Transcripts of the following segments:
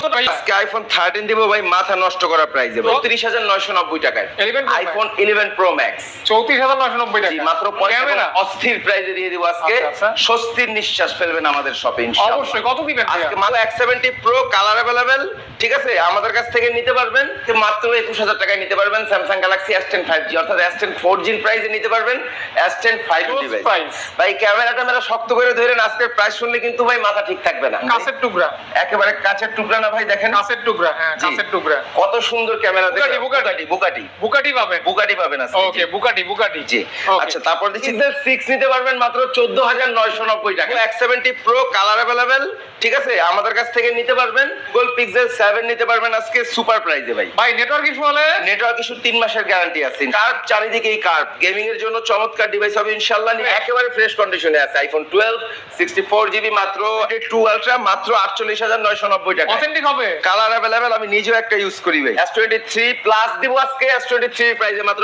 আজকে iPhone thirteen দিব ভাই মাথা নষ্ট করা প্রাইসে চৌত্রিশ হাজার নয়শো নব্বই টাকায়। 11 Pro Max। IPhone eleven pro max চৌত্রিশ হাজার নয়শো নব্বই টাকা। মাত্র ক্যামেরা। অস্থির প্রাইজে দিয়ে দিব আজকে। আচ্ছা, আচ্ছা। স্বস্তির নিঃশ্বাস ফেলবেন আমাদের শপে অবশ্যই কত দিবেন আজকে মাত্র এক সেভেন্টি প্রো কালার অ্যাভেলেবেল ঠিক আছে? আমাদের কাছ থেকে নিতে পারবেন। মাত্র একুশ হাজার টাকায় নিতে পারবেন Samsung Galaxy S ten five G অর্থাৎ এস টেন ফোর জির প্রাইসে নিতে পারবেন। S ten five device. ভাই ক্যামেরা ট্যামেরা শক্ত করে ধরেন আজকের প্রাইস শুনলে কিন্তু ভাই মাথা ঠিক থাকবে না। কাছের টুকরা। একেবারে কাছের টুকরা না ভাই দেখেন। কাছের টুকরা হ্যাঁ জি। কাছের টুকরা। কত সুন্দর camera Bugatti, Bugatti. Bugatti. Bugatti পাবেন। বুকাটি পাবেন আজকে ওকে বুকাটি বুকাটি। জি। আচ্ছা তারপর দিচ্ছি সিক্স নিতে পারবেন মাত্র চোদ্দ হাজার নয়শো নব্বই টাকা। এক সেভেন্টি প্রো কালার অ্যাভেলেবেল ঠিক আছে? আমাদের কাছ থেকে নিতে পারবেন। গুগল পিক্সেল সেভেন নিতে পারবেন আজকে সুপার প্রাইজে ভাই। ভাই নেটওয়ার্ক ইস্যু হলে? নেটওয়ার্ক ইস্যু তিন মাসের গ্যারান্টি আছে। কার্ভ চারিদিকেই কার্ভ গেমিং এর জন্য চমৎকার ডিভাইস হবে ইনশাল্লাহ একেবারে ফ্রেশ কন্ডিশনে আছে। IPhone twelve sixty four GB মাত্র টু আলট্রা মাত্র আটচল্লিশ হাজার নয়শো নব্বই টাকা অথেন্টিক হবে। কালার অ্যাভেলেবেল আমি নিজেও একটা ইউজ করি ভাই। এস টোয়েন্টি থ্রি প্লাস দিব আজকে এস টোয়েন্টি থ্রি প্রাইসে মাত্র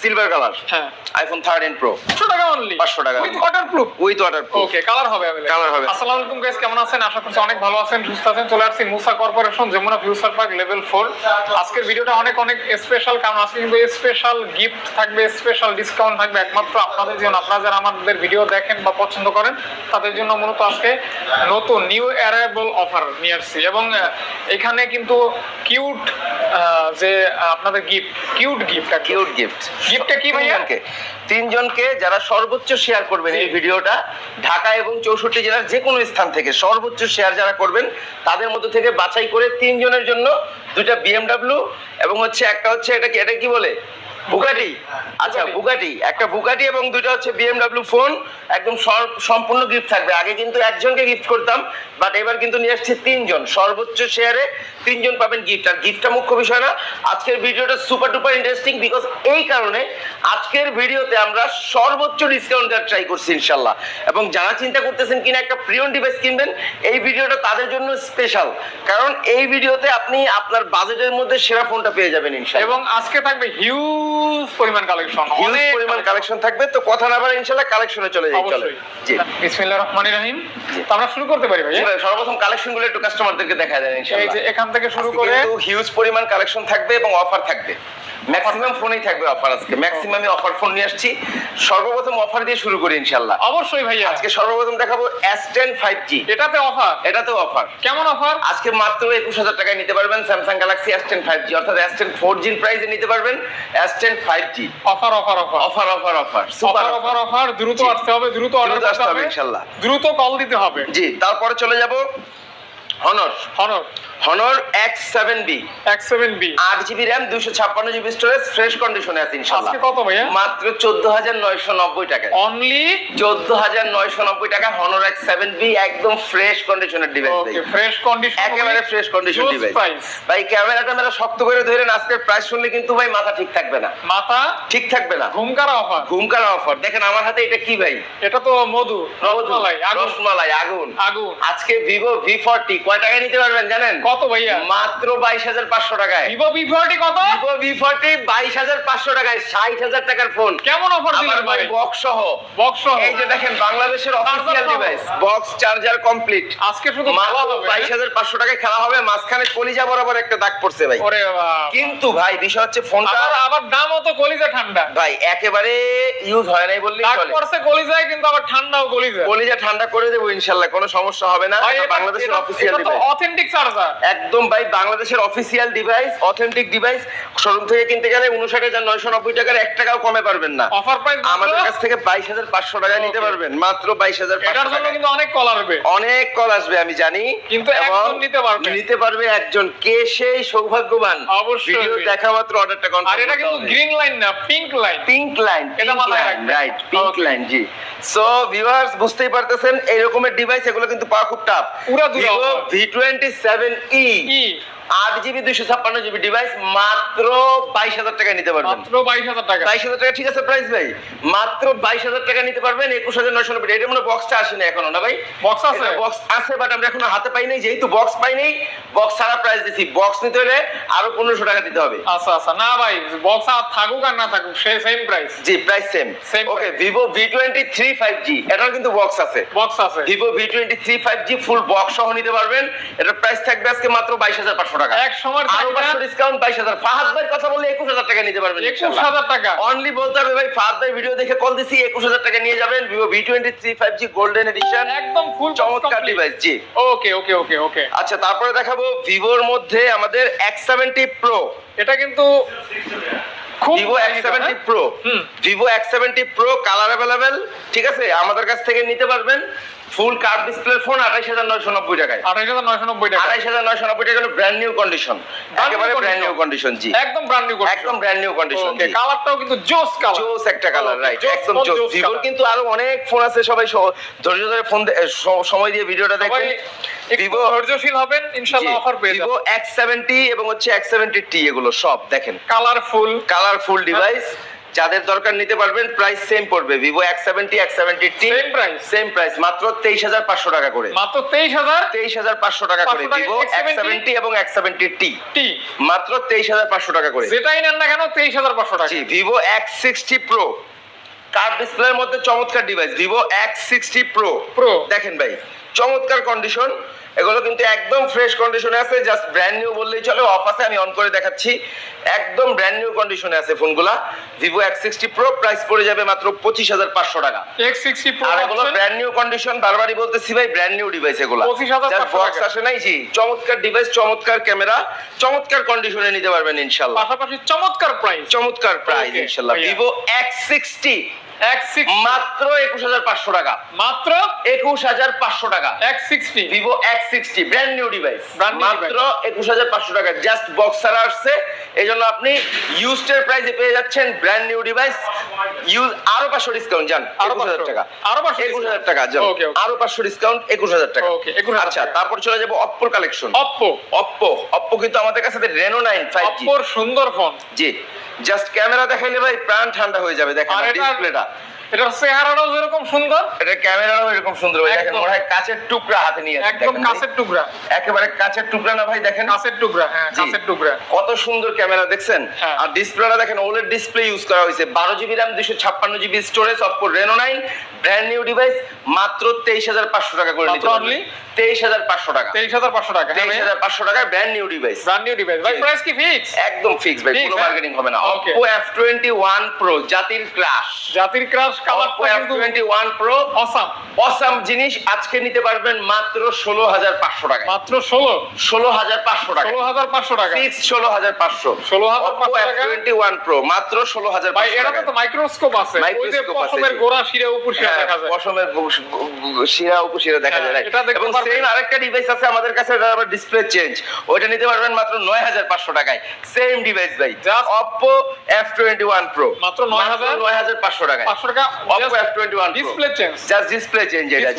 সিলভার কালার হ্যাঁ। আইফোন থার্টিন প্রো 500 টাকা অনলি 500 টাকা। With waterproof with water okay colour হবে available। Colour হবে। আসসালামু আলাইকুম গাইস কেমন আছেন? আশা করছি অনেক ভালো আছেন সুস্থ আছেন। চলে আসছি Musa corporation Jamuna future park level 4 আজকের ভিডিওটা অনেক অনেক স্পেশাল কারণ আজকে কিন্তু স্পেশাল গিফট থাকবে স্পেশাল ডিসকাউন্ট থাকবে একমাত্র আপনাদের জন্য। আপনারা যারা আমাদের ভিডিও দেখেন বা পছন্দ করেন তাদের জন্য মূলত আজকে নতুন নিউ অ্যারাইবল অফার নিয়ে আসছি। এবং এখানে কিন্তু কিউট যে আপনাদের gift cute gift cute gift গিফটটা কি ভাইয়া? তিনজনকে। তিনজনকে যারা সর্বোচ্চ শেয়ার করবেন এই ভিডিওটা ঢাকা এবং চৌষট্টি জেলার যে কোনো স্থান থেকে সর্বোচ্চ শেয়ার যারা করবেন তাদের মধ্যে থেকে বাছাই করে তিনজনের জন্য দুটা বিএমডাব্লিউ এবং হচ্ছে একটা হচ্ছে এটা কি এটা কি বলে? বুগাটি? আচ্ছা বুগাটি। একটা বুগাটি এবং দুটো হচ্ছে বিএমডাব্লিউ ফোন একদম সম্পূর্ণ গিফট থাকবে। আগে কিন্তু একজনকে গিফট করতাম বাট এবার কিন্তু নিয়ে আসছি তিনজন। সর্বোচ্চ শেয়ারে তিনজন পাবেন গিফট আর গিফটটা মুখ্য বিষয় না। আজকের ভিডিওটা সুপার ডুপার ইন্টারেস্টিং বিকজ এই কারণে আজকের ভিডিওতে আমরা সর্বোচ্চ ডিসকাউন্ট দেওয়ার ট্রাই করছি ইনশাল্লাহ। এবং যারা চিন্তা করতেছেন কিনা একটা প্রিয়ন ডিভাইস কিনবেন এই ভিডিওটা তাদের জন্য স্পেশাল কারণ এই ভিডিওতে আপনি আপনার বাজেটের মধ্যে সেরা ফোনটা পেয়ে যাবেন ইনশাল্লাহ। এবং আজকে থাকবে হিউজ পরিমাণ কালেকশন হিউজ পরিমাণ কালেকশন থাকবে তো কথা না বলে ইনশাআল্লাহ কালেকশনে চলে যাই চলে। জি। বিসমিল্লাহির রহমানির রহিম। তো আমরা শুরু করতে পারি ভাই হ্যাঁ? সর্বপ্রথম কালেকশনগুলো একটু কাস্টমারদেরকে দেখা দেন ইনশাআল্লাহ এই যে এখান থেকে শুরু করে কিন্তু হিউজ পরিমাণ কালেকশন থাকবে এবং অফার থাকবে। ম্যাক্সিমাম ফোনেই থাকবে অফার আজকে। ম্যাক্সিমামই অফার ফোন নিয়ে আসছি। সর্বপ্রথম অফার দিয়ে শুরু করি ইনশাআল্লাহ অবশ্যই ভাইয়া। আজকে সর্বপ্রথম দেখাবো S10 5G এটাতে অফার এটাতে অফার কেমন অফার আজকে মাত্র 21000 টাকায় নিতে পারবেন Samsung Galaxy S10 5G অর্থাৎ S10 4G প্রাইসে নিতে পারবেন। S10 S ten five G offer offer offer offer offer offer super offer offer দ্রুত আসতে হবে দ্রুত অর্ডার করতে হবে ইনশাল্লাহ। দ্রুত কল দিতে হবে। জি তারপরে চলে যাব Honor Honor Honor X seven B X7B আট জিবি র্যাম দুশো ছাপ্পান্ন জিবি স্টোরেজ ফ্রেশ কন্ডিশনে আছে ইনশাল্লাহ। কত ভাইয়া? মাত্র চোদ্দ হাজার নয়শো নব্বই টাকায় অনলি চোদ্দ হাজার নয়শো নব্বই টাকা হনর এক্স সেভেন বি একদম ফ্রেশ কন্ডিশনের ডিভাইস ফ্রেশ কন্ডিশন একেবারে ফ্রেশ কন্ডিশন ডিভাইস ভাই ক্যামেরা ট্যামেরা শক্ত করে ধরেন আজকের প্রাইস শুনলে কিন্তু ভাই মাথা ঠিক থাকবে না। মাথা ঠিক থাকবে না। ঘুমকারা অফার ঘুমকার অফার দেখেন আমার হাতে এটা কি ভাই? এটা তো মধু রসমালাই আগুন। আগুন। আগুন। আজকে ভিভো ভি ফোরটি কয় টাকায় নিতে পারবেন জানেন? কত ভাইয়া? মাত্র বাইশ হাজার পাঁচশো টাকায়। ভিভো ভি ফোরটি কত? ভিভো ভি ফোরটি বাইশ হাজার পাঁচশো টাকায় ষাট হাজার টাকার ফোন কেমন অফার দিলেন ভাই বক্স সহ বক্স সহ এই যে দেখেন বাংলাদেশের official device box charger complete আজকে শুধু ভালো হবে বাইশ হাজার পাঁচশো টাকায় খেলা হবে মাঝখানে কলিজা বরাবর একটা দাগ পড়ছে ভাই। ওরে বাবা। কিন্তু ভাই বিষয় হচ্ছে ফোনটা আবার আবার দামও তো কলিজা ঠান্ডা। ভাই একেবারে ইউজ হয় নাই বললেই দাগ পড়ছে কলিজায় কিন্তু আবার ঠান্ডাও কলিজা কলিজা ঠান্ডা করে দেবো ইনশাআল্লাহ কোনো সমস্যা হবে না। বাংলাদেশের অফিসিয়াল ডিভাইস অথেন্টিক চার্জার একদম ভাই বাংলাদেশের official device authentic device showroom থেকে কিনতে গেলে উনষাট হাজার নয়শো নব্বই টাকার এক টাকাও কমে পারবেন না। অফার প্রাইস আমাদের কাছ থেকে বাইশ হাজার পাঁচশো টাকায় নিতে পারবেন মাত্র বাইশ হাজার এটার জন্য কিন্তু অনেক কল আসবে। অনেক কল আসবে আমি জানি। কিন্তু একজন নিতে পারবে। নিতে পারবে একজন। কে সেই সৌভাগ্যবান? অবশ্যই। ভিডিও দেখা মাত্র অর্ডারটা আর এটা কিন্তু গ্রিন লাইন না পিঙ্ক লাইন পিঙ্ক লাইন এটা মাথায় রাখবেন। রাইট পিঙ্ক লাইন জি। সো ভিউয়ার্স বুঝতেই পারতেছেন এই রকমের ডিভাইস এগুলো কিন্তু পাওয়া খুব টাফ পুরা Vivo V twenty seven E. E. আট জিবি দুইশো ছাপ্পান্ন জিবি ডিভাইস মাত্র বাইশ হাজার টাকায় নিতে পারবেন। মাত্র বাইশ হাজার টাকা। বাইশ হাজার টাকা ঠিক আছে প্রাইস ভাই। মাত্র বাইশ হাজার টাকা নিতে পারবেন একুশ হাজার নয়শো নব্বই। এটা মনে বক্সটা আসেনি এখনও না ভাই? বক্স আছে। বক্স আছে বাট আমরা এখনও হাতে পাই নাই যেহেতু বক্স পাই নাই বক্স ছাড়া প্রাইস দিচ্ছি বক্স নিতে হলে আরও পনেরোশো টাকা দিতে হবে। আচ্ছা আচ্ছা। না ভাই বক্স আর থাকুক আর না থাকুক সে সেম প্রাইস জি price same okay Vivo V twenty three five G এটার কিন্তু বক্স আছে। বক্স আছে। Vivo V twenty three five G full box সহ নিতে পারবেন। এটার প্রাইস থাকবে আজকে মাত্র বাইশ হাজার পাঁচশো টাকা। এক সময় আরও পাঁচশো ডিসকাউন্ট বাইশ হাজার। ফাহাদ ভাইয়ের কথা বললে একুশ হাজার টাকা নিতে পারবেন একুশ হাজার টাকা। অনলি বলতে হবে ভাই ফাহাদ ভাই ভিডিও দেখে কল দিছি একুশ হাজার টাকা নিয়ে যাবেন। Vivo V twenty three five G golden edition একদম ফুল চমৎকার ডিভাইস জি। ওকে ওকে ওকে ওকে আচ্ছা তারপরে দেখাবো ভিভোর মধ্যে আমাদের এক্স সেভেন্টি প্রো এটা কিন্তু Vivo X seventy? Pro Vivo X seventy pro colour available ঠিক আছে? আমাদের কাছ থেকে নিতে পারবেন। ফুল কার্ভ ডিসপ্লে ফোন আঠাইশ হাজার নয়শো নব্বই টাকায়। আঠাইশ হাজার নয়শো নব্বই টাকা আঠাইশ হাজার নয়শো নব্বই টাকা ব্র্যান্ড নিউ কন্ডিশন একেবারে ব্র্যান্ড নিউ কন্ডিশন জি। একদম ব্র্যান্ড নিউ একদম ব্র্যান্ড নিউ কন্ডিশন কালারটাও কিন্তু জোস কালার জোস একটা কালার রাইট একদম জোস। ভিভোর কিন্তু আরও অনেক ফোন আছে সবাই ধৈর্য ধরে ফোন সময় দিয়ে ভিডিওটা দেখবেন। Vivo- ধৈর্যশীল হবেন ইনশাআল্লাহ অফার পেয়ে ভিভো যাবেন। এক্স সেভেন্টি এবং হচ্ছে এক্স সেভেন্টি টি এগুলো সব দেখেন। কালারফুল কালারফুল ডিভাইস যাদের দরকার নিতে পারবেন প্রাইস সেম পড়বে। Vivo X seventy X seventy T Same price? Same price মাত্র তেইশ হাজার পাঁচশো টাকা করে। মাত্র তেইশ হাজার? তেইশ হাজার পাঁচশো টাকা করে 500 ভিভো এক্স X70 সেভেন্টি এবং এক্স সেভেন্টি টি টি মাত্র তেইশ হাজার পাঁচশো টাকা করে। যেটাই নেন না কেন তেইশ হাজার পাঁচশো টাকা। জি Vivo X sixty pro curve ডিসপ্লের মধ্যে চমৎকার device Vivo X sixty pro Pro। দেখেন ভাই চমৎকার কন্ডিশন এগুলো কিন্তু একদম ফ্রেশ কন্ডিশনে আছে জাস্ট ব্র্যান্ড নিউ বললেই চলে। অফ আছে আমি অন করে দেখাচ্ছি। একদম ব্র্যান্ড নিউ কন্ডিশনে আছে ফোনগুলা। Vivo X sixty pro price পড়ে যাবে মাত্র পঁচিশ হাজার পাঁচশো টাকা। এক্স সিক্সটি প্রো আর এগুলো ব্র্যান্ড নিউ কন্ডিশন বারবারই বলতেছি ভাই ব্র্যান্ড নিউ ডিভাইস এগুলো। 25,500 বক্স আসে নাই জি চমৎকার ডিভাইস চমৎকার ক্যামেরা চমৎকার কন্ডিশনে নিতে পারবেন ইনশাল্লাহ। পাশাপাশি চমৎকার প্রাইস চমৎকার প্রাইস ইনশাল্লাহ। ভিভো এক্স সিক্সটি মাত্র একুশ হাজার পাঁচশো টাকা। মাত্র? একুশ হাজার পাঁচশো টাকা। X sixty Vivo X sixty brand new device মাত্র একুশ হাজার পাঁচশো টাকা। জাস্ট বক্স ছাড়া আসছে। এই জন্য আপনি ইউজড প্রাইসে পেয়ে যাচ্ছেন ব্র্যান্ড নিউ ডিভাইস ইউজ আরও পাঁচশো ডিসকাউন্ট যান আরও হাজার টাকা। আরও 500 একুশ হাজার টাকা যান. আরও পাঁচশো ডিসকাউন্ট একুশ হাজার টাকা। আচ্ছা তারপর চলে যাব অপ্পোর কালেকশন অপ্পো অপ্পো অপ্পো কিন্তু আমাদের কাছে রেনো নাইন ফাইভ অপ্পোর সুন্দর ফোন জি। জাস্ট ক্যামেরা দেখাইলে ভাই প্রাণ ঠান্ডা হয়ে যাবে দেখেন ডিসপ্লেটা। এটা এটার চেহারাটাও যেরকম সুন্দর। এটা ক্যামেরাও এরকম সুন্দর ভাই দেখেন। মনে হয় কাচের টুকরা হাতে নিয়ে একদম কাঁচের টুকরা। একেবারে কাঁচের টুকরা না ভাই দেখেন। কাঁচের টুকরা হ্যাঁ কাঁচের টুকরা। কত সুন্দর ক্যামেরা দেখছেন? হ্যাঁ। আর ডিসপ্লেটা দেখেন ওলেড ডিসপ্লে ইউজ করা হয়েছে। বারো জিবি র্যাম দুশো ছাপ্পান্ন GB storage Oppo Reno nine brand new device মাত্র তেইশ হাজার পাঁচশো টাকা করে নিতে পারবেন তেইশ হাজার পাঁচশো টাকা। তেইশ হাজার পাঁচশো টাকা তেইশ হাজার পাঁচশো টাকা brand new device brand new device ভাই প্রাইস কি ফিক্স একদম ফিক্স ভাই কোনো হ্যাঁ? বার্গেনিং হবে না. Oppo F twenty one pro জাতির ক্লাস জাতির ক্রাশ অপো কালারটা F twenty one pro awesome awesome জিনিস আজকে নিতে পারবেন মাত্র ষোলো হাজার পাঁচশো টাকা মাত্র ষোলো? ষোলো হাজার পাঁচশো টাকা ষোলো হাজার পাঁচশো টাকা ফিক্স ষোলো হাজার পাঁচশো। 16,500 টাকা। টোয়েন্টি ওয়ান প্রো মাত্র ষোলো হাজার ভাই এটাতে তো মাইক্রোস্কোপ আছে। Microscope আছে, গোড়া শিরা উপর গু- গু- শিরা উপশিরা দেখা হ্যাঁ, যায় এবং সেম আরেকটা ডিভাইস আছে আমাদের কাছে আবার ডিসপ্লে চেঞ্জ ওইটা নিতে পারবেন মাত্র নয় হাজার পাঁচশো টাকায়। সেম ডিভাইস ভাই। Just- Oppo F twenty one pro মাত্র 9,000 নয় হাজার পাঁচশো টাকায়। পাঁচশো টাকা Oppo F twenty one display change just display change এটা।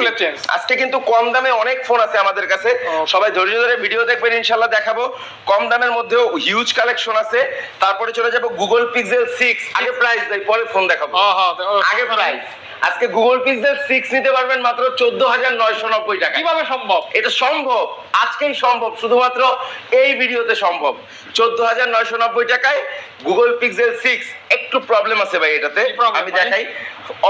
আজকে কিন্তু কম দামে অনেক ফোন আছে আমাদের কাছে। সবাই ধৈর্য ধরে ভিডিও দেখবেন ইনশাল্লাহ দেখাবো। কম দামের মধ্যেও হিউজ কালেকশন আছে। তারপরে চলে যাব গুগল পিক্সেল সিক্স আগে প্রাইস দেয় পরে ফোন দেখাবো। আগে প্রাইস আজকে গুগল পিক্সেল সিক্স নিতে পারবেন মাত্র চোদ্দ হাজার নয়শো নব্বই টাকা কীভাবে সম্ভব? এটা সম্ভব। আজকেই সম্ভব শুধুমাত্র এই ভিডিওতে সম্ভব। চোদ্দ হাজার নয়শো নব্বই টাকায় গুগল পিক্সেল সিক্স একটু প্রবলেম আছে ভাই এটাতে। আমি দেখাই।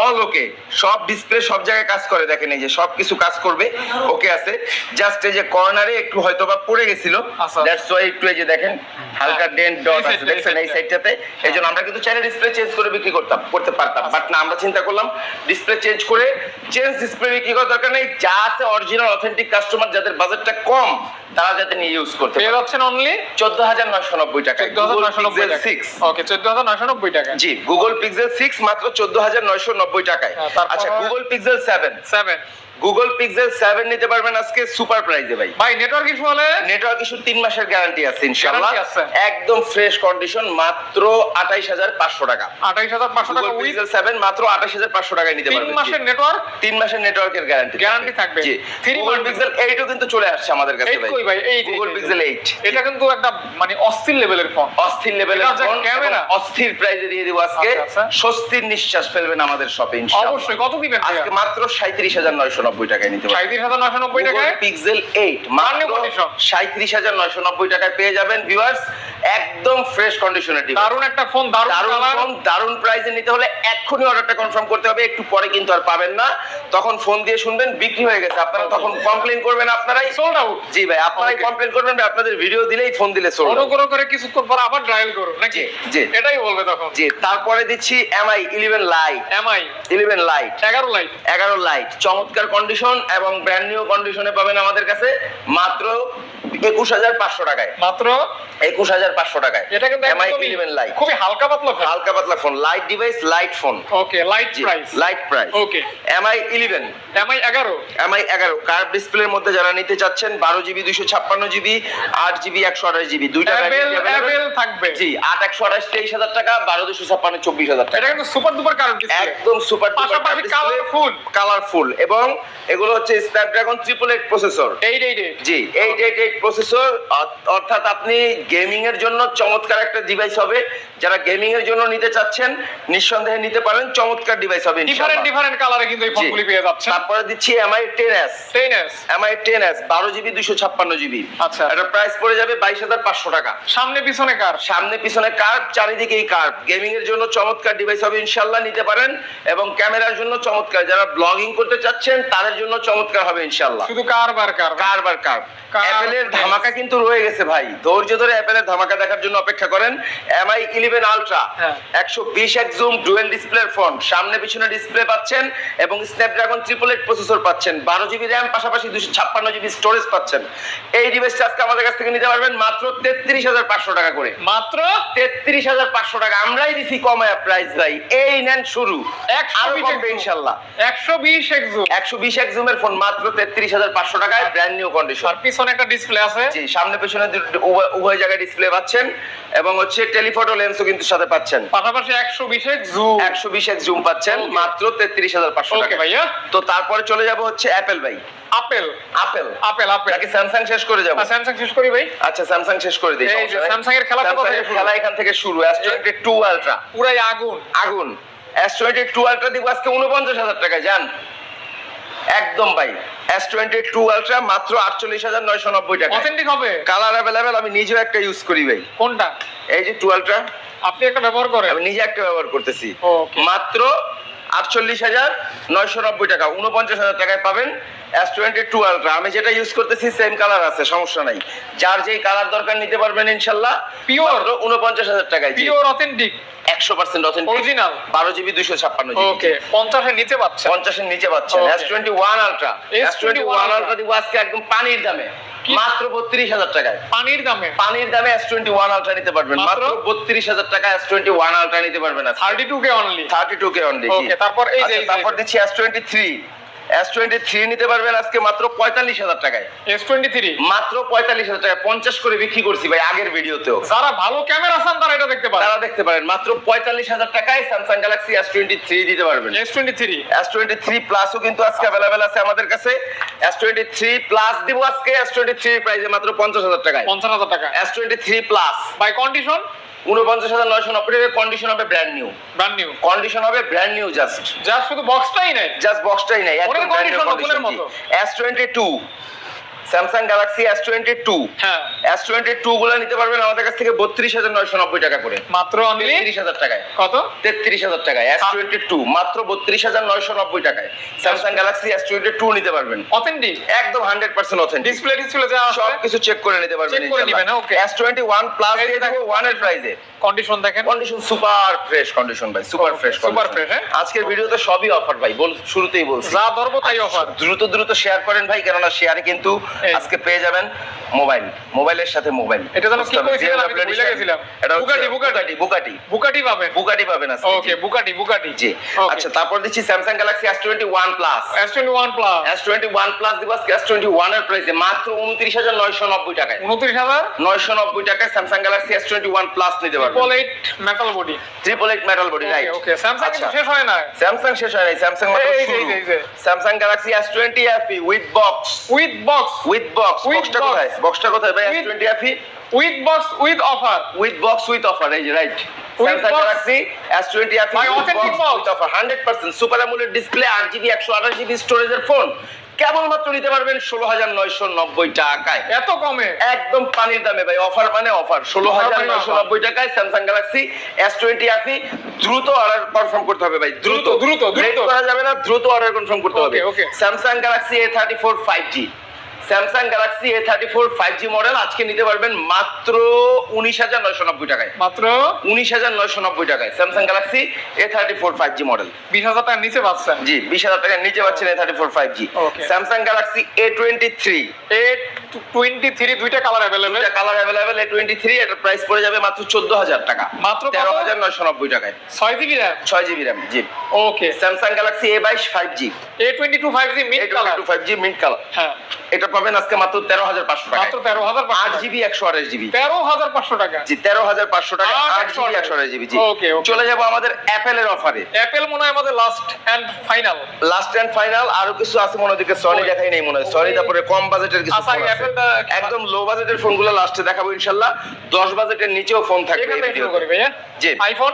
অল ওকে সব ডিসপ্লে সব জায়গায় কাজ করে। দেখেন এই যে সব কিছু কাজ করবে। ওকে আছে। জাস্ট এই যে কর্নারে একটু হয়তো বা পড়ে গেছিল। আচ্ছা। দ্যাটস ওয়াই একটু এই যে দেখেন হালকা ডেন্ট ডট আছে। দেখছেন এই সাইডটাতে এই জন্য আমরা কিন্তু চাইলে ডিসপ্লে চেঞ্জ করে বিক্রি করতাম করতে পারতাম। বাট না আমরা চিন্তা করলাম ডিসপ্লে চেঞ্জ করে চেঞ্জ ডিসপ্লে বিক্রি করার দরকার নেই। যা আছে অরিজিনাল অথেন্টিক কাস্টমার যাদের বাজেটটা কম তারা যাতে নিয়ে ইউজ করতে পারে। যাচ্ছেন অনলি চোদ্দ হাজার নয়শো নব্বই টাকা। চোদ্দ হাজার নয়শো নব্বই টাকা। সিক্স ওকে চোদ্দ হাজার নয়শো নব্বই টাকা। জি গুগল পিক্সেল সিক্স মাত্র চোদ্দ হাজার নয়শো নব্বই টাকায়। হ্যাঁ, আচ্ছা Google Pixel seven seven Google Pixel seven নিতে পারবেন আজকে সুপার প্রাইজে ভাই। ভাই নেটওয়ার্ক ইস্যু হলে? নেটওয়ার্ক ইস্যু তিন মাসের গ্যারান্টি আছে ইনশাআল্লাহ। একদম ফ্রেশ কন্ডিশন মাত্র আঠাইশ হাজার পাঁচশো টাকা। আঠাইশ হাজার পাঁচশো টাকা পিক্সেল সেভেন মাত্র আঠাশ হাজার পাঁচশো টাকায় নিতে পারবেন। তিন মাসের নেটওয়ার্ক তিন মাসের নেটওয়ার্কের গ্যারান্টি Guarantee থাকবে। জি। Three গুগল পিক্সেল এইটও কিন্তু চলে আসছে আমাদের কাছে কই ভাই? এই গুগল পিক্সেল এইট এটা কিন্তু একটা মানে অস্থির লেভেলের ফোন অস্থির লেভেলের ফোন এবং অস্থির প্রাইজে দিয়ে দিব আজকে। আচ্ছা, আচ্ছা। স্বস্তির নিঃশ্বাস ফেলবেন আমাদের শপে ইনশাআল্লাহ। অবশ্যই। কত দিবেন আজকে মাত্র সাঁত্রিশ হাজার নয়শো নব্বই টাকায় নিতে সাঁত্রিশ হাজার নব্বই টাকায়? পিক্সেল এইট Brand সাঁত্রিশ হাজার নয়শো নব্বই টাকায় পেয়ে যাবেন ভিউয়ার্স একদম ফ্রেশ কন্ডিশনের ডিভাইস দারুণ একটা ফোন দারুণ দারুণ ফোন দারুণ প্রাইসে নিতে হলে এক্ষুনি অর্ডারটা কনফার্ম করতে হবে একটু পরে কিন্তু আর পাবেন না। তখন ফোন দিয়ে শুনবেন বিক্রি হয়ে গেছে। আপনারা তখন কমপ্লেন করবেন আপনারাই। সোল্ড আউট জি ভাই আপনারাই কমপ্লেন করবেন আপনাদের ভিডিও দিলেই ফোন দিলে সোল্ড অনুগ্রহ করে কিছুক্ষণ পর আবার ট্রায়াল করুন নাকি? জি। এটাই বলবে তখন। জি তারপরে দিচ্ছি MI eleven lite MI eleven lite এগারো লাইট এগারো লাইট চমৎকার কন্ডিশন এবং ব্র্যান্ড নিউ কন্ডিশনে পাবেন আমাদের কাছে। মাত্র একুশ হাজার পাঁচশো টাকায়। মাত্র? একুশ হাজার পাঁচশো টাকায়। এটা কিন্তু এমআই ইলেভেন লাইট খুবই হালকা পাতলা ফোন হালকা পাতলা phone lite device lite phone okay lite price lite price Okay. MI eleven MI এগারো। এমআই এগারো। কার্ভ ডিসপ্লের মধ্যে যারা নিতে চাচ্ছেন বারো জিবি দুইশো ছাপ্পান্ন জিবি আট জিবি একশো আঠাশ জিবি দুইটা থাকবে। জি আট একশো আঠাশ তেইশ হাজার টাকা বারো দুশো ছাপ্পান্ন চব্বিশ হাজার টাকা। এটা কিন্তু সুপার ডুপার কারণ একদম সুপার পাশাপাশি কালারফুল কালারফুল এবং এগুলো হচ্ছে Snapdragon triple eight processor eight eight eight G eight eight eight processor অর্থাৎ আপনি গেমিং এর জন্য চমৎকার একটা ডিভাইস হবে। যারা গেমিং এর জন্য নিতে চাচ্ছেন নিঃসন্দেহে নিতে পারেন চমৎকার ডিভাইস হবে ডিফারেন্ট ডিফারেন্ট কালারে কিন্তু এই ফোনগুলি পেয়ে যাচ্ছেন। তারপরে দিচ্ছি MI ten S ten S MI ten S বারো জিবি দুশো ছাপ্পান্ন জিবি আচ্ছা। এটা প্রাইস পড়ে যাবে বাইশ হাজার পাঁচশো টাকা। সামনে পিছনে কার? সামনে পিছনে কার্ভ চারিদিকেই কার্ভ গেমিং এর জন্য চমৎকার ডিভাইস হবে ইনশাল্লাহ নিতে পারেন। এবং ক্যামেরার জন্য চমৎকার যারা ব্লগিং করতে চাচ্ছেন তাদের জন্য চমৎকার হবে ইনশাল্লাহ শুধু কার বার কার কার্ভ আর কার্ভ অ্যাপেলের. ধামাকা কিন্তু রয়ে গেছে ভাই। ধৈর্য ধরে অ্যাপেলের ধামাকা দেখার জন্য অপেক্ষা করেন এমআই ইলেভেন আলট্রা। একশো বিশ এক জুম ডুয়েল ডিসপ্লের ফোন সামনে পিছনে ডিসপ্লে পাচ্ছেন এবং স্ন্যাপড্রাগন ট্রিপল এইট প্রসেসর পাচ্ছেন। বারো জিবি র্যাম পাশাপাশি দুশো ছাপ্পান্ন জিবি স্টোরেজ পাচ্ছেন। এই ডিভাইসটা আজকে আমাদের কাছ থেকে নিতে পারবেন মাত্র তেত্রিশ হাজার পাঁচশো টাকা করে। মাত্র? তেত্রিশ হাজার পাঁচশো টাকা। আমরাই দিছি কমায় প্রাইস ভাই। এই নেন শুরু। আরও কমবে ইনশাল্লাহ। একশো বিশ একজু একশো বিশ এক জুমের ফোন মাত্র তেত্রিশ হাজার পাঁচশো টাকায় ব্র্যান্ড নিউ কন্ডিশন আর পিছনে একটা ডিসপ্লে আছে। জি সামনে পেছনে উভয় জায়গায় ডিসপ্লে পাচ্ছেন এবং হচ্ছে টেলিফটো লেন্সও কিন্তু সাথে পাচ্ছেন। পাশাপাশি একশো একশো বিশ জুম পাচ্ছেন মাত্র তেত্রিশ হাজার পাঁচশো ওকে টাকা। ভাইয়া। তো তারপরে চলে যাব হচ্ছে অ্যাপেল ভাই। আপেল আপেল আপেল আপেল নাকি স্যামসাং শেষ করে যাব। স্যামসাং শেষ করি ভাই। আচ্ছা স্যামসাং শেষ করে দিই। Samsung এর খেলা কোথা থেকে খেলা এখান থেকে শুরু এস টোয়েন্টি টু আলট্রা পুরাই আগুন। আগুন। এস টোয়েন্টি টু আলট্রা দিব আজকে উনপঞ্চাশ হাজার টাকায় যান একদম ভাই এস টোয়েন্টি টু আলট্রা মাত্র আটচল্লিশ হাজার নয়শো নব্বই টাকা অথেন্টিক হবে? কালার অ্যাভেলেবেল আমি নিজেও একটা ইউজ করি ভাই। কোনটা? এই যে টু আলট্রা আপনি একটা ব্যবহার করেন? আমি নিজে একটা ব্যবহার করতেছি. মাত্র আটচল্লিশ হাজার নয়শো নব্বই টাকা উনপঞ্চাশ হাজার টাকায় পাবেন এস টোয়েন্টি টু আলট্রা আমি যেটা ইউজ করতেছি সেম কালার আছে সমস্যা নাই। যার যেই কালার দরকার নিতে পারবেন ইনশাল্লাহ Pure? উনপঞ্চাশ হাজার টাকায়। পিওর অথেন্টিক একশো পার্সেন্ট অথেন্টিক অরিজিনাল বারো জিবি দুইশো ছাপ্পান্ন ওকে পঞ্চাশের নিচে পাচ্ছে পঞ্চাশের নিচে পাচ্ছেন। S twenty one ultra S twenty one ultra দিব আজকে একদম পানির দামে? মাত্র বত্রিশ হাজার টাকায়। পানির দামে? পানির দামে এস টোয়েন্টি ওয়ান আলট্রা নিতে পারবেন। মাত্র? বত্রিশ হাজার টাকা এস টোয়েন্টি ওয়ান আলট্রা নিতে পারবেন thirty two K only thirty two K only তারপর এই এই যে- তারপর দিচ্ছি S twenty three S twenty three নিতে পারবেন আজকে মাত্র পঁয়তাল্লিশ হাজার টাকায়। এস টোয়েন্টি থ্রি মাত্র পঁয়তাল্লিশ হাজার টাকায়। পঞ্চাশ করে বিক্রি করছি ভাই আগের ভিডিওতেও। যারা ভালো ক্যামেরা চান তারা এটা দেখতে পারে তারা দেখতে পারেন। মাত্র পঁয়তাল্লিশ হাজার টাকায় Samsung Galaxy S twenty three দিতে পারবেন। S twenty three S twenty three প্লাসও কিন্তু আজকে অ্যাভেলেবেল আছে আমাদের কাছে। এস টোয়েন্টি থ্রি প্লাস দিব আজকে। এস টোয়েন্টি থ্রি প্রাইসে মাত্র পঞ্চাশ হাজার টাকায়। পঞ্চাশ হাজার টাকা S twenty three plus by condition উনপঞ্চাশ হাজার নয়শো নব্বই টাকা কন্ডিশন হবে brand new brand new condition হবে ব্র্যান্ড নিউ জাস্ট জাস্ট শুধু বক্সটাই নেই? জাস্ট বক্সটাই নাই একদম। S twenty two Samsung Galaxy S twenty two হ্যাঁ। এস টোয়েন্টি টু গুলো নিতে পারবেন আমাদের কাছ থেকে বত্রিশ হাজার নয়শো নব্বই টাকা করে। মাত্র অনলি তেত্রিশ হাজার টাকায়। কত? তেত্রিশ হাজার টাকায়। এস টোয়েন্টি টু মাত্র বত্রিশ হাজার নয়শো নব্বই টাকায়। Samsung Galaxy S twenty two নিতে পারবেন। অথেন্টিক একদম hundred percent authentic display display যা সব কিছু চেক করে নিতে পারবেন করে নিবেন, okay. S twenty one plus দিয়ে দেবো ওয়ানের প্রাইসে কন্ডিশন দেখেন। কন্ডিশন সুপার ফ্রেশ কন্ডিশন ভাই সুপার ফ্রেশ fresh, হ্যাঁ? আজকের ভিডিওতে সবই অফার ভাই বল শুরুতেই বলছি। যা ধরবো তাই অফার দ্রুত দ্রুত শেয়ার করেন ভাই কেননা শেয়ারে কিন্তু আজকে পেয়ে যাবেন মোবাইল মোবাইলের সাথে মোবাইল এটা যেন কি কইছিলেন? আমি? ভুলে গেছিলাম। এটা বুকাটি বুকাটি বুকাটি বুকাটি পাবেন। বুকাটি পাবেন আজকে ওকে বুকাটি বুকাটি জি। আচ্ছা তারপর দিচ্ছি Samsung Galaxy S21 plus S21 plus S21 plus দিব আজকে S21 এর প্রাইসে মাত্র 29990 টাকায়। 29000 990 টাকায় স্যামসাং গ্যালাক্সি S21 প্লাস নিতে পারবেন। Triple eight metal body triple eight metal body right okay Samsung শেষ হয় না স্যামসাং শেষ হয় নাই Samsung. Samsung Galaxy S20 FE with box with box with box With বক্সটা box. কোথায়? বক্সটা কোথায় ভাই? With- S20 FE with box with offer with box with offer এই right With Samsung. Galaxy S20 FE By with offer 100% super AMOLED display 8GB 128GB স্টোরেজের phone কেবলমাত্র নিতে পারবেন 16990 টাকায়। এত কমে? একদম পানির দামে ভাই অফার মানে অফার ষোলো হাজার নয়শো নব্বই টাকায় Samsung Galaxy S twenty FE দ্রুত অর্ডার কনফার্ম করতে হবে ভাই দ্রুত। দ্রুত, দ্রুত, দ্রুত। করা যাবে না দ্রুত অর্ডার কনফার্ম করতে হবে. Samsung Galaxy A thirty four five G Samsung Galaxy A thirty four five G model আজকে নিতে পারবেন মাত্র উনিশ হাজার নয়শো নব্বই টাকায়। মাত্র? উনিশ হাজার নয়শো নব্বই টাকায় Samsung Galaxy A thirty four five G model বিশ হাজার টাকার নিচে পাচ্ছেন। জি বিশ হাজার টাকার নিচে পাচ্ছেন A thirty four five G Samsung Galaxy A twenty three A twenty three দুইটা কালার অ্যাভেলেবেল দুইটা colour available A twenty three এটার প্রাইস পড়ে যাবে মাত্র চোদ্দ হাজার টাকা। মাত্র তেরো হাজার নয়শো নব্বই টাকায়। ছয় জিবি র্যাম ছয় জিবি র্যাম জি। ওকে স্যামসাং গ্যালাক্সি এ বাইশ five G A twenty two five G mint colour two five G mint colour হ্যাঁ। এটা পাবেন আজকে মাত্র তেরো হাজার পাঁচশো টাকা মাত্র তেরো হাজার আট জিবি একশো আঠাশ জিবি। তেরো হাজার পাঁচশো টাকা। জি তেরো হাজার পাঁচশো টাকা আট জিবি একশো আঠাশ জিবি জি. চলে যাব আমাদের অ্যাপেলের অফারে। অ্যাপেল মনে হয় আমাদের last and final last and final আরও কিছু আছে মনে সনি দেখাই নেই মনে হয়। সনি তারপরে কম বাজেটের কিছু আচ্ছা, একদম লো বাজেটের ফোনগুলো লাস্টে দেখাবো ইনশাল্লাহ। দশ বাজেটের নিচেও ফোন থাকবে। জি। IPhone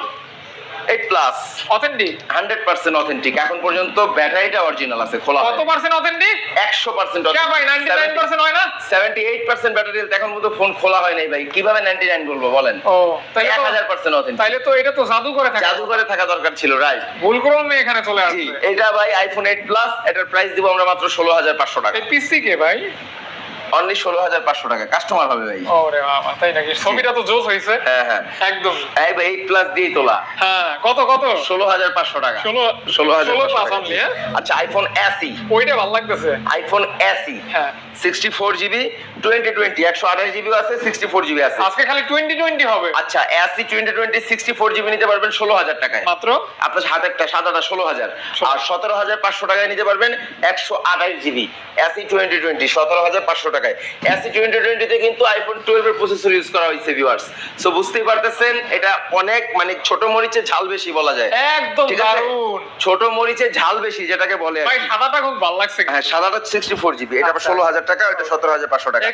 eight plus authentic hundred percent authentic এখন পর্যন্ত ব্যাটারিটা অরিজিনাল আছে খোলা কত পার্সেন্ট অথেন্টিক একশো পার্সেন্ট ভাই নাইনটি নাইন পার্সেন্ট হয় না? সেভেন্টি এইট পার্সেন্ট ব্যাটারি এখন মতো ফোন খোলা হয় নাই ভাই। কীভাবে নাইনটি নাইন বলব বলেন? ও তাইলে এক তো হাজার পার্সেন্ট অথেন্টিক তাইলে তো এটা তো জাদু করে থাকে। জাদুঘরে থাকা দরকার ছিল রাইট ভুল ক্রমে এখানে চলে আসছে এটা ভাই আইফোন এইট প্লাস এটার প্রাইস দিব আমরা মাত্র ষোলো হাজার পাঁচশো টাকা। পিসি কে ভাই? অনলি ষোলো হাজার পাঁচশো টাকা কাস্টমার হবে ভাই। ওরে বাবা তাই নাকি? ছবিটা তো জোস হইছে হ্যাঁ হ্যাঁ। একদম। এই ভাই এইট প্লাস দিয়ে তোলা। হ্যাঁ কত কত? ষোলো হাজার পাঁচশো টাকা। ষোলো ষোলো হাজার টাকা। হ্যাঁ? আচ্ছা আইফোন এসি ওইটা ভালো লাগতেছে। আইফোন এসি হ্যাঁ। Sixty four GB twenty twenty একশো আঠাশ জিবি আছে সিক্সটি ফোর জিবি আছে। আজকে খালি টোয়েন্টি টোয়েন্টি হবে। আচ্ছা SE twenty twenty sixty four GB নিতে পারবেন ষোলো হাজার টাকায়। মাত্র? আপনার হাতেরটা সাদাটা ষোলো হাজার আর সতেরো হাজার পাঁচশো টাকায় নিতে পারবেন একশো আঠাশ জিবি এসি টোয়েন্টি টোয়েন্টি সতেরো হাজার পাঁচশো টাকায়। এসি টোয়েন্টি টোয়েন্টিতে কিন্তু আইফোন টুয়েলভের প্রসেসর ইউজ করা হয়েছে ভিউয়ার্স সো বুঝতেই পারতেছেন এটা অনেক মানে ছোট মরিচে ঝাল বেশি বলা যায়। একদম দারুণ। ছোট মরিচে ঝাল বেশি যেটাকে বলে ভাই সাদাটা খুব ভালো লাগছে হ্যাঁ সাদাটা সিক্সটি ফোর জিবি এটা আচ্ছা। ষোলো হাজার টাকা এটা সতেরো হাজার পাঁচশো টাকা।